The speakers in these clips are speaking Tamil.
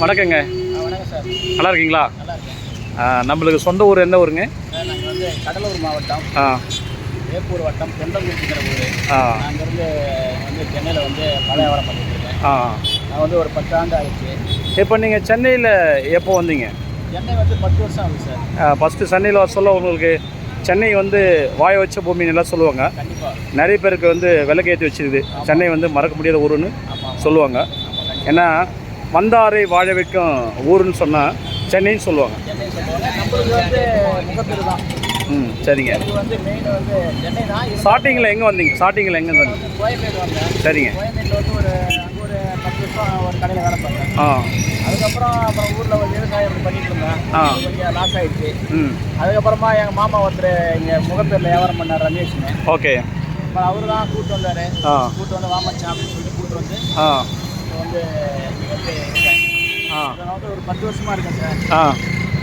வணக்கங்க. வணக்கம் சார். நல்லா இருக்கீங்களா நம்மளுக்கு சொந்த ஊர் எந்த ஊருங்க? நாங்கள் வந்து கடலூர் மாவட்டம். ஆ. வேப்பூர் வட்டம் தொண்டங்குறிச்சிங்கிற ஊர். ஆ. அங்கேருந்து வந்து சென்னையில் வந்து வியாபாரம் பண்ணிட்டு இருக்கேன். ஆ. நான் வந்து ஒரு பத்து ஆண்டு ஆயிடுச்சு. இப்போ நீங்கள் சென்னையில் எப்போ வந்தீங்க? சென்னை வந்து பத்து வருஷம் ஆகுது சார். ஃபஸ்ட்டு சென்னையில் வர சொல்ல உங்களுக்கு சென்னை வந்து வாய வச்ச பூமின்னு எல்லாம் சொல்லுவாங்க. கண்டிப்பாக நிறைய பேருக்கு வந்து விலக்கேற்றி வச்சிருக்குது. சென்னை வந்து மறக்க முடியாத ஊருன்னு சொல்லுவாங்க. ஏன்னா வந்தாரை வாழ வைக்கும் ஊருன்னு சொன்னால் சென்னைன்னு சொல்லுவாங்க. ம் சரிங்க. ஸ்டார்டிங்கில் எங்கே வந்தீங்க? ஸ்டார்டிங்கில் எங்கே வந்தீங்க? சரிங்க. ஆ. அதுக்கப்புறம் அப்புறம் ஊரில் ஒரு விவசாயம் பண்ணிட்டு இருந்தேன் ஆ. கொஞ்சம் லாஸ் ஆயிடுச்சு ம். அதுக்கப்புறமா எங்கள் மாமா ஒருத்தர் இங்கே முகப்பேரில் வியாபாரம் பண்ணார் ரமேஷ்னு ஓகே. அப்புறம் அவரு தான் கூப்பிட்டு வந்தார் கூப்பிட்டு வந்து வாமச்சான் அப்படின்னு சொல்லிட்டு கூப்பிட்டு வந்து ஆ. வந்து வந்து. ஆ. ஒரு பத்து வருஷமா இருக்கேன் சார். ஆ.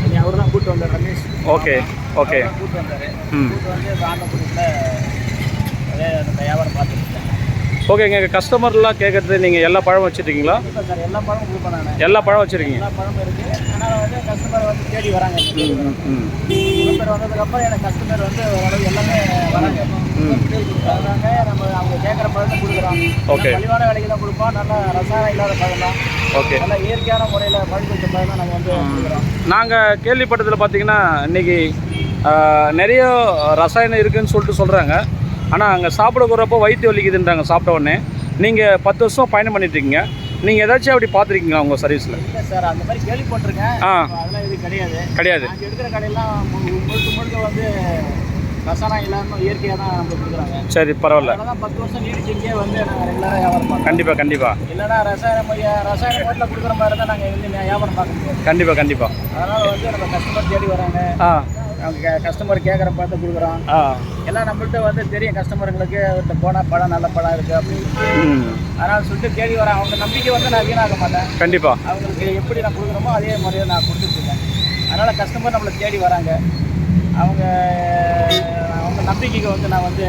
இனி அவர் தான் கூப்பிட்டு வந்தார் ரமேஷ். Okay okay. கூப்பிட்டு வந்தார். கூப்பிட்டு வந்து அதே அந்த வியாபாரம் பார்த்துட்டு இருக்கேன் ஓகேங்க கஸ்டமர்லாம் கேட்குறது நீங்கள் எல்லா பழம் வச்சுருக்கீங்களா சார் எல்லா பழமும் கொடுப்பேன் நான். எல்லா பழம் வச்சுருக்கீங்க. எல்லா பழமும் இருக்குது ஆனால் வந்து கஸ்டமர் வந்து தேடி வராங்க. முகப்பேர் வந்ததுக்கப்புறம் எனக்கு கஸ்டமர் வந்து எல்லாமே வராங்க. அதனால நம்ம அவங்க கேட்குற பழத்தை கொடுக்குறோம் Okay. மலிவான விலைக்கு தான் கொடுப்போம். நல்ல ரசாயனம் இல்லாத பழம் தான் ஓகே. நல்ல இயற்கையான முறையில் பழுக்க வச்ச பழம் தான் நம்ம வந்து கொடுக்குறோம். நாங்கள் கேள்விப்பட்டதில் பார்த்தீங்கன்னா இன்றைக்கி நிறைய ரசாயனம் இருக்குதுன்னு சொல்லிட்டு சொல்கிறாங்க ஆனால் அங்கே சாப்பிட போகிறப்போ வயிற்று வலிக்குதுன்றாங்க சாப்பிட்ட உடனே. நீங்கள் பத்து வருஷம் பயணம் பண்ணிட்டு இருக்கீங்க. நீங்கள் ஏதாச்சும் அப்படி பார்த்துருக்கீங்களா உங்கள் சர்வீஸில் இல்லை சார் அந்த மாதிரி கேள்விப்பட்டிருக்கேன். ஆ. அதெல்லாம் இது கிடையாது. கிடையாது. எடுக்கிற கடையெல்லாம் முழுக்க முழுக்க வந்து ரசாயனம் இல்லாமல் இயற்கையாக தான் நம்ம கொடுக்குறாங்க. சரி பரவாயில்ல. அதனால தான் பத்து வருஷம் நீடிச்சு இங்கே வந்து நாங்கள் ரெகுலராக வியாபாரம் கண்டிப்பாக கண்டிப்பாக இல்லைன்னா ரசாயன ரசாயன முறையில் கொடுக்குற மாதிரி தான் நாங்கள் வந்து வியாபாரம் பார்க்க முடியாது. கண்டிப்பாக கண்டிப்பாக அதனால் வந்து நம்ம கஸ்டமர் தேடி வராங்க. ஆ. அவங்க கஸ்டமர் கேட்குற பார்த்து கொடுக்குறோம். எல்லாம் நம்மள்ட்ட வந்து தெரியும் கஸ்டமர்களுக்கு இவர்கிட்ட போனால் பழம் நல்ல பழம் இருக்குது அப்படின்னு. அதனால் சொல்லிட்டு தேடி வரேன் அவங்க நம்பிக்கை வந்து நான் வீணாக்க மாட்டேன். கண்டிப்பாக அவங்களுக்கு எப்படி நான் கொடுக்குறோமோ அதே முறையை நான் கொடுத்துட்ருக்கேன் அதனால் கஸ்டமர் நம்மளை தேடி வராங்க. அவங்க நம்பிக்கைக்கு வந்து நான் வந்து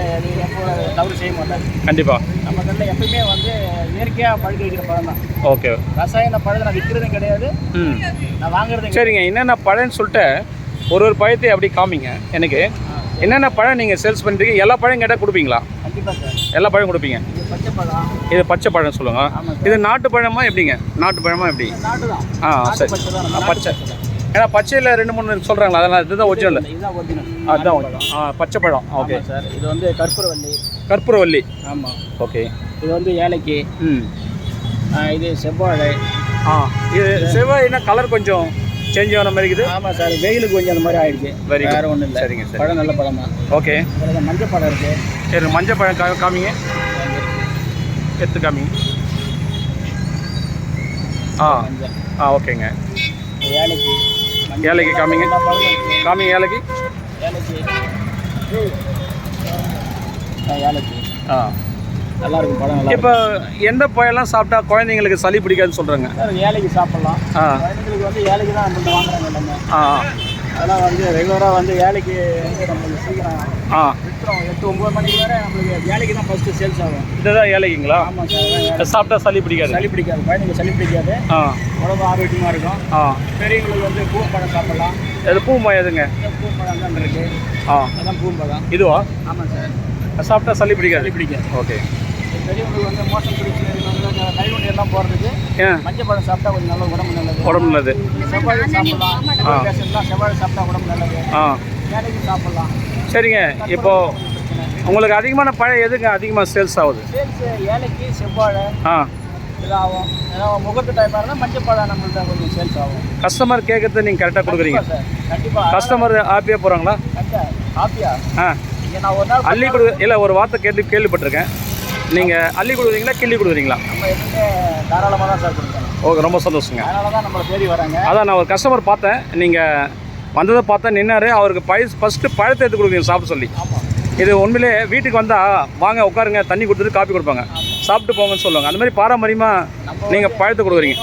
எப்போ தவறு செய்ய மாட்டேன். கண்டிப்பாக நம்ம கடையில் எப்பயுமே வந்து இயற்கையாக பழுக்க வைக்கிற பழம் தான். ஓகே. ரசாயன பழத்தை நான் விற்கிறதும் கிடையாது. நான் வாங்குறதும் கிடையாது. சரிங்க. என்னென்ன பழம்னு சொல்லிட்டு ஒரு ஒரு பழத்தை அப்படி காமிங்க எனக்கு. என்னென்ன பழம் நீங்கள் சேல்ஸ் பண்ணுறீங்க எல்லா பழம் கேட்டால் கொடுப்பீங்களா? எல்லா பழம் கொடுப்பீங்க. இது பச்சை பழம். இது பச்சை பழம் சொல்லுங்க ஆமாம் இது நாட்டு பழமா எப்படிங்க? நாட்டு பழமா எப்படி? ஆ சரி. பச்சை ஏன்னா பச்சையில் ரெண்டு மூணு சொல்கிறாங்களா அதெல்லாம் இதுதான் ஒரிஜினல் இதுதான் ஒரிஜினல் அதுதான். ஆ பச்சை பழம். Okay sir. இது வந்து கற்பூரவள்ளி. கற்பூரவல்லி ஆமாம் ஓகே இது வந்து ஏலக்கி. ம். இது செவ்வாழை. ஆ இது செவ்வாய்னா கலர் கொஞ்சம் சேஞ்ச் ஆன மாதிரி இருக்குது? ஆமாம் சார். வெயிலுக்கு கொஞ்சம் அந்த மாதிரி ஆயிடுச்சு. Good. வேறு ஒன்றும் இல்லை. சரிங்க சரி. பழம் நல்ல பழம் தான். ஓகே மஞ்சள் பழம் இருக்குது சரி மஞ்சள் பழம் கா காமிங்க. எடுத்து காமிங்க. ஆ. ஆ ஓகேங்க. ஏலக்கி. ஏலக்கி காமிங்க. காமிங்க ஏலக்கி ஆ, நல்லா இருக்கும் பழம் இப்போ எந்த பழம்லாம் சாப்பிட்டா குழந்தைங்களுக்கு சளி பிடிக்காதுன்னு சொல்கிறாங்க ஏலக்கி சாப்பிட்லாம். குழந்தைங்களுக்கு வந்து ஏலக்கி தான் வாங்குறாங்க எல்லாமே. ஆ. அதெல்லாம் வந்து ரெகுலராக வந்து ஏலக்கி வந்து நம்மளுக்கு சீக்கிரம் ஆ. விற்றுரும் எட்டு ஒம்பது மணிக்கு வரை நம்மளுக்கு ஏலக்கி தான் ஃபஸ்ட்டு சேல்ஸ் ஆகும். இதுதான் ஏலக்கிங்களா ஆமாம் சார். சாப்பிட்டா சளி பிடிக்காது? சளி பிடிக்காது. குழந்தைங்க சளி பிடிக்காது. ஆ. உடம்பு ஆரோக்கியமாக இருக்கும். ஆ. பெரியவங்களுக்கு வந்து பூம்பழம் சாப்பிடலாம். இது பூமா எதுங்க? இந்த பூம்பழம் தான் இருக்கு. ஆ. அதான் பூம்பழம். இதுவா? ஆமாம் சார். சாப்பிட்டா சளி பிடிக்காது? சளி பிடிக்காது. ஓகே. பெரியவங்களுக்கு வந்து மோசம் பிடிச்சி வந்து கைவண்டி எல்லாம் ஏன்? மஞ்சள் பழம் சாப்பிட்டா கொஞ்சம் நல்ல உடம்பு நல்லது. உடம்பு நல்லது. செவ்வாழை சாப்பிடலாம். செவ்வாழை சாப்பிட்டா உடம்பு நல்லது. ஆ. ஏலக்கி சாப்பிடலாம். சரிங்க. இப்போ உங்களுக்கு அதிகமான பழம் எதுங்க? அதிகமாக சேல்ஸ் ஆகுது? சேல்ஸ் ஏலக்கி செவ்வாழை ஆ. இதாகும் ஏன்னா முகத்து டைப்பாக இருந்தால் மஞ்சள் பழம் நம்மள்ட்ட கொஞ்சம் சேல்ஸ் ஆகும். கஸ்டமர் கேட்கறது நீங்கள் கரெக்டாக கொடுக்குறீங்க. கண்டிப்பாக கஸ்டமர் ஹாப்பியாக போகிறாங்களா ஹாப்பியா ஆ. நான் ஒரு நாள் அள்ளி கொடு இல்லை ஒரு வார்த்தை கேள்வி கேள்விப்பட்டிருக்கேன். நீங்கள் அள்ளி கொடுக்குறீங்களா கிள்ளி கொடுக்குறீங்களா? நம்ம எப்பவுமே தாராளமாக தான் சார் கொடுக்குறோம் ஓகே ரொம்ப சந்தோஷங்க. அதனால தான் நம்மளை தேடி வராங்க அதான் நான் ஒரு கஸ்டமர் பார்த்தேன். நீங்கள் வந்ததை பார்த்தா நின்னாரு. அவருக்கு பைஸ் ஃபஸ்ட்டு பழத்தை எடுத்து கொடுக்குறீங்க சாப்பிட சொல்லி. இது உண்மையிலே வீட்டுக்கு வந்தால் வாங்க உட்காருங்க தண்ணி கொடுத்துட்டு காப்பி கொடுப்பாங்க. சாப்பிட்டு போங்கன்னு சொல்லுவாங்க. அந்த மாதிரி பாரம்பரியமாக நீங்கள் பழத்தை கொடுக்குறீங்க.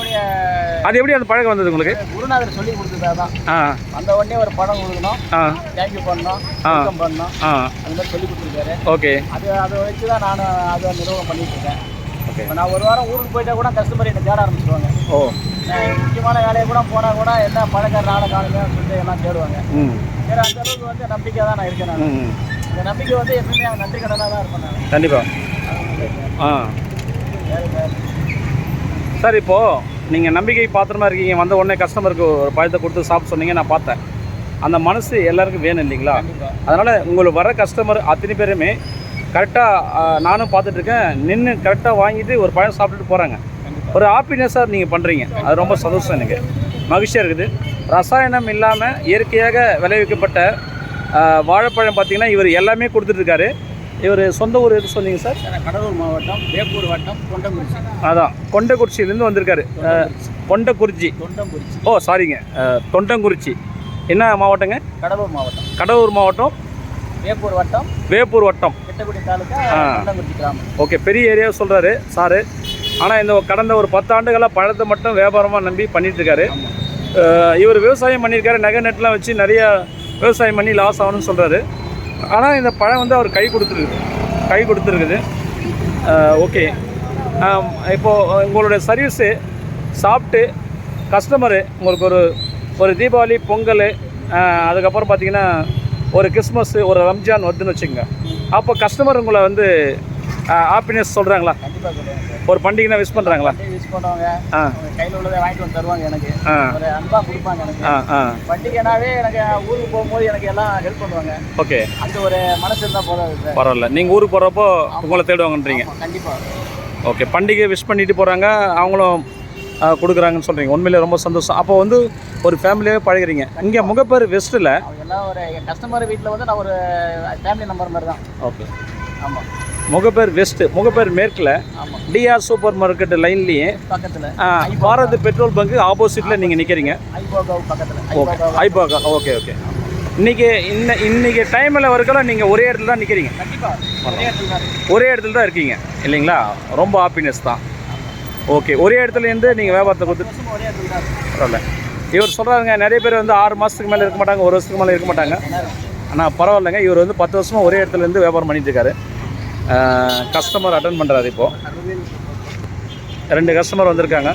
அது எப்படி அந்த பழக்கம் வந்தது உங்களுக்கு? குருநாதர் சொல்லி கொடுத்ததா தான் ஆ. அந்த உடனே ஒரு படம் கொடுக்கணும். ஆ. தேங்க்யூ பண்ணணும். ஆ. பண்ணணும். ஆ. அந்த மாதிரி சொல்லி கொடுத்துருக்காரு. ஓகே. அது அதை வச்சு தான் நான் அதை நிர்வாகம் பண்ணிட்டு இருக்கேன். இப்போ நான் ஒரு வாரம் ஊருக்கு போயிட்டா கூட கஸ்டமர் என்னை தேட ஆரம்பிச்சிடுவாங்க ஓ. முக்கியமான வேலையை கூட போனால் கூட என்ன பழக்கார நாளை காலையில் சொல்லிட்டு எல்லாம் தேடுவாங்க. சரி அந்த அளவுக்கு வந்து நம்பிக்கை தான் நான் இருக்கேன் நான். இந்த நம்பிக்கை வந்து எப்பவுமே நன்றி கடனாக தான் இருப்பேன் நான். கண்டிப்பாக ஆ. சார் இப்போது நீங்கள் நம்பிக்கை பாத்திரமா இருக்கீங்க. வந்த உடனே கஸ்டமருக்கு ஒரு பழத்தை கொடுத்து சாப்பிட சொன்னீங்க நான் பார்த்தேன். அந்த மனசு எல்லாருக்கும் வேணும் இல்லைங்களா? அதனால் உங்களுக்கு வர கஸ்டமர் அத்தனை பேருமே கரெக்டாக நானும் பார்த்துட்ருக்கேன். நின்று கரெக்டாக வாங்கிட்டு ஒரு பழம் சாப்பிட்டுட்டு போகிறாங்க ஒரு ஹாப்பினஸ்ஸாக நீங்கள் பண்ணுறீங்க அது ரொம்ப சந்தோஷம் எனக்கு. மகிழ்ச்சியாக இருக்குது. ரசாயனம் இல்லாமல் இயற்கையாக விளைவிக்கப்பட்ட வாழைப்பழம் பார்த்தீங்கன்னா இவர் எல்லாமே கொடுத்துட்ருக்காரு. இவர் சொந்த ஊர் எது சொன்னீங்க சார்? கடலூர் மாவட்டம் வேப்பூர் வட்டம் தொண்டங்குறிச்சி அதான். கொண்டக்குறிச்சியிலேருந்து வந்திருக்காரு. கொண்டக்குறிச்சி தொண்டங்குறிச்சி ஓ சாரிங்க. தொண்டங்குறிச்சி என்ன மாவட்டங்க? கடலூர் மாவட்டம். கடலூர் மாவட்டம். வேப்பூர் வட்டம். வேப்பூர் வட்டம். தாலுக்கா கிராமம். ஓகே பெரிய ஏரியா சொல்கிறாரு சாரு. ஆனால் இந்த கடந்த ஒரு பத்தாண்டுகளாக பழத்தை மட்டும் வியாபாரமாக நம்பி அஹ் இவர் விவசாயம் பண்ணியிருக்காரு நகை நெட்லாம் வச்சு நிறைய விவசாயம் பண்ணி லாஸ் ஆகணும்னு சொல்கிறாரு ஆனால் இந்த பழம் வந்து அவர் கை கொடுத்துருக்குது. கை கொடுத்துருக்குது. ஓகே. இப்போது உங்களுடைய சர்வீஸு சாப்பிட்டு கஸ்டமரு உங்களுக்கு ஒரு ஒரு தீபாவளி பொங்கல் அதுக்கப்புறம் பார்த்தீங்கன்னா ஒரு கிறிஸ்மஸ் ஒரு ரம்ஜான் வருதுன்னு வச்சுக்கோங்க. அப்போ கஸ்டமர் உங்களை வந்து ஹாப்பினஸ் சொல்கிறாங்களா கண்டிப்பாக ஒரு பண்டிகைனா விஷ் பண்ணுறாங்களா யூஸ் பண்ணுவாங்க. கையில் உள்ளதை வாங்கிட்டு வந்து தருவாங்க எனக்கு. ஒரு அன்பாக கொடுப்பாங்க எனக்கு. பண்டிகைனாவே எனக்கு ஊருக்கு போகும்போது எனக்கு எல்லாம் ஹெல்ப் பண்ணுவாங்க. ஓகே. அந்த ஒரு மனசு இருந்தால் போதாது பரவாயில்ல. நீங்கள் ஊருக்கு போகிறப்போ உங்களை தேடுவாங்கன்றீங்க. கண்டிப்பாக ஓகே. பண்டிகை விஷ் பண்ணிட்டு போகிறாங்க அவங்களும் கொடுக்குறாங்கன்னு சொல்கிறீங்க உண்மையிலே ரொம்ப சந்தோஷம். அப்போ வந்து ஒரு ஃபேமிலியாகவே பழகுறீங்க. இங்கே முகப்பேர் வெஸ்ட்டில் எல்லாம் ஒரு கஸ்டமர் வீட்டில் வந்து நான் ஒரு ஃபேமிலி நம்பர் மாதிரி தான். ஓகே ஆமாம் முகப்பேர் வெஸ்ட்டு முகப்பேர் மேற்கில் டிஆர் சூப்பர் மார்க்கெட் லைன்லேயே பக்கத்தில். பாரத் பெட்ரோல் பங்கு ஆப்போசிட்டில் நீங்கள் நிற்கிறீங்க ஓகே ஐபாக்கா ஓகே ஓகே இன்றைக்கி இன்ன இன்றைக்கி டைமில் வரைக்கும் நீங்கள் ஒரே இடத்துல தான் நிற்கிறீங்க. ஒரே இடத்துல தான் இருக்கீங்க. இல்லைங்களா? ரொம்ப ஹாப்பினஸ் தான். ஓகே ஒரே இடத்துலேருந்து நீங்கள் வியாபாரத்தை கொடுத்து ஒரே இடத்துல பரவாயில்ல. இவர் சொல்கிறாங்க நிறைய பேர் வந்து ஆறு மாதத்துக்கு மேலே இருக்க மாட்டாங்க ஒரு வருஷத்துக்கு மேலே இருக்க மாட்டாங்க. ஆனால் பரவாயில்லைங்க இவர் வந்து பத்து வருஷமாக ஒரே இடத்துல இருந்து வியாபாரம் பண்ணிட்டு இருக்காரு. கஸ்டமர் அட்டன் பண்ணுறாரு இப்போது ரெண்டு கஸ்டமர் வந்திருக்காங்க.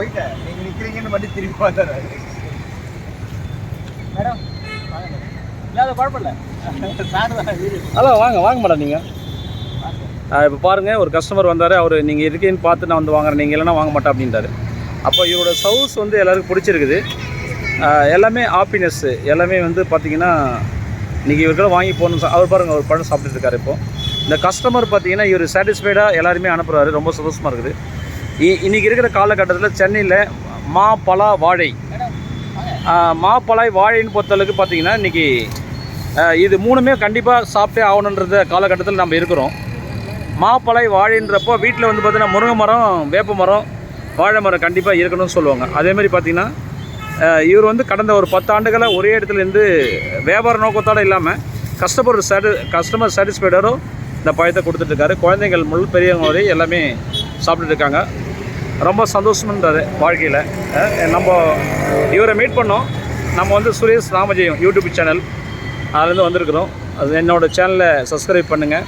போயிட்டேன். நீங்கள் நிற்கிறீங்கன்னு மட்டும் திரும்பி பார்த்தாரு மேடம். இல்லாத குழப்பம் ஹலோ வாங்க வாங்க மேடம் நீங்கள் இப்போ பாருங்கள் ஒரு கஸ்டமர் வந்தார். அவர் நீங்கள் இருக்கேன்னு பார்த்து நான் வந்து வாங்குறேன். நீங்கள் இல்லைன்னா வாங்க மாட்டேன் அப்படின்றாரு அப்போ இவரோட சவுஸ் வந்து எல்லாருக்கும் பிடிச்சிருக்குது. எல்லாமே ஹாப்பினஸ்ஸு எல்லாமே வந்து பார்த்தீங்கன்னா இன்றைக்கி இவர்கிட்ட வாங்கி போகணும் அவர் பாருங்கள் ஒரு பழம் சாப்பிட்டுட்டு இருக்காரு இப்போ. இந்த கஸ்டமர் பார்த்தீங்கன்னா இவர் சாட்டிஸ்ஃபைடாக எல்லாருமே அனுப்புகிறாரு ரொம்ப சந்தோஷமாக இருக்குது. இன்றைக்கி இருக்கிற காலகட்டத்தில் சென்னையில் மா பலா வாழை மேடம் மாப்பழாய் வாழைன்னு பொறுத்தளவுக்கு பார்த்தீங்கன்னா இன்றைக்கி இது மூணுமே கண்டிப்பாக சாப்பிட்டே ஆகணுன்றத காலகட்டத்தில் நம்ம இருக்கிறோம். மாப்பழாய் வாழைன்றப்போ வீட்டில் வந்து பார்த்தீங்கன்னா முருங்கை மரம் வேப்ப மரம் வாழை மரம் கண்டிப்பாக இருக்கணும்னு சொல்லுவாங்க. அதேமாதிரி பார்த்திங்கன்னா இவர் வந்து கடந்த ஒரு பத்து ஒரே இடத்துல இருந்து வியாபார நோக்கத்தோடு இல்லாமல் கஸ்டமர் சாட்டி கஸ்டமர் சாட்டிஸ்ஃபைடரும் இந்த பழத்தை கொடுத்துட்ருக்காரு குழந்தைகள் முழு பெரியவங்க வரை எல்லாமே சாப்பிட்டுட்டு இருக்காங்க. ரொம்ப சந்தோஷம்ன்றாரு வாழ்க்கையில். நம்ம இவரை மீட் பண்ணோம். நம்ம வந்து சுரேஷ் ராமஜெயம் யூடியூப் சேனல் அதுலேருந்து வந்திருக்கிறோம். அது என்னோடய சேனலை சப்ஸ்கிரைப் பண்ணுங்கள்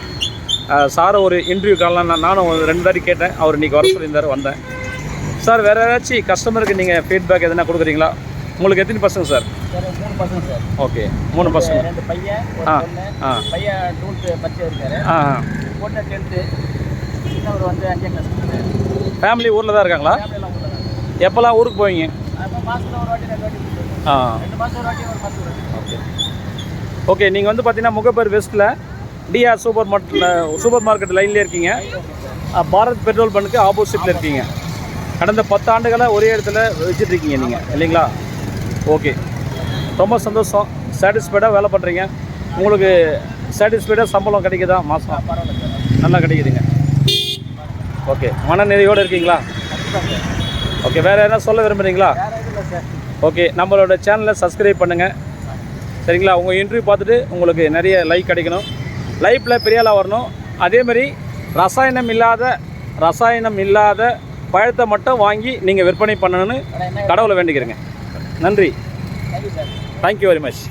சாரை ஒரு இன்டர்வியூ காலலாம் நான் நானும் ஒரு ரெண்டு தாட்டி கேட்டேன். அவர் இன்றைக்கி வர சொல்லியிருந்தார் வந்தேன். சார் வேறு ஏதாச்சும் கஸ்டமருக்கு நீங்கள் ஃபீட்பேக் எதனா கொடுக்குறீங்களா? உங்களுக்கு எத்தனை பசங்க சார் மூணு பசங்க சார் ஓகே மூணு பசங்க. ரெண்டு பையன் ஆ ஆ. பையன் டூல்த்து பச்சை இருக்காரு ஆ. பொண்ணு டென்த்து சின்னவர் வந்து அஞ்சாம் கிளாஸ் ஃபேமிலி ஊரில் தான் இருக்காங்களா? எப்போல்லாம் ஊருக்கு போவீங்க? ஆ. ஓகே ஓகே நீங்கள் வந்து பார்த்தீங்கன்னா முகப்பேர் வெஸ்ட்டில் டிஆர் சூப்பர் மார்க்கெட்டில் சூப்பர் மார்க்கெட் லைன்லேயே இருக்கீங்க. பாரத் பெட்ரோல் பங்க்கு ஆப்போசிட்டில் இருக்கீங்க. கடந்த பத்து ஆண்டுகளாக ஒரே இடத்துல வச்சுட்ருக்கீங்க நீங்கள் இல்லைங்களா? ஓகே ரொம்ப சந்தோஷம். சாட்டிஸ்ஃபைடாக வேலை பண்ணுறீங்க உங்களுக்கு சாட்டிஸ்ஃபைடாக சம்பளம் கிடைக்குதா? மாதம் நல்லா கிடைக்குதுங்க. ஓகே. மனநிறைவோடு இருக்கீங்களா? ஓகே வேறு எதனா சொல்ல விரும்புகிறீங்களா ஓகே நம்மளோட சேனலை சப்ஸ்கிரைப் பண்ணுங்கள் சரிங்களா? உங்கள் இன்டர்வியூ பார்த்துட்டு உங்களுக்கு நிறைய லைக் கிடைக்கணும். லைஃப்பில் பெரிய ஆளாக வரணும். அதேமாரி ரசாயனம் இல்லாத ரசாயனம் இல்லாத பழத்தை மட்டும் வாங்கி நீங்கள் விற்பனை பண்ணணும்னு கடவுளை வேண்டிக்கிறேங்க. நன்றி. Thank you very much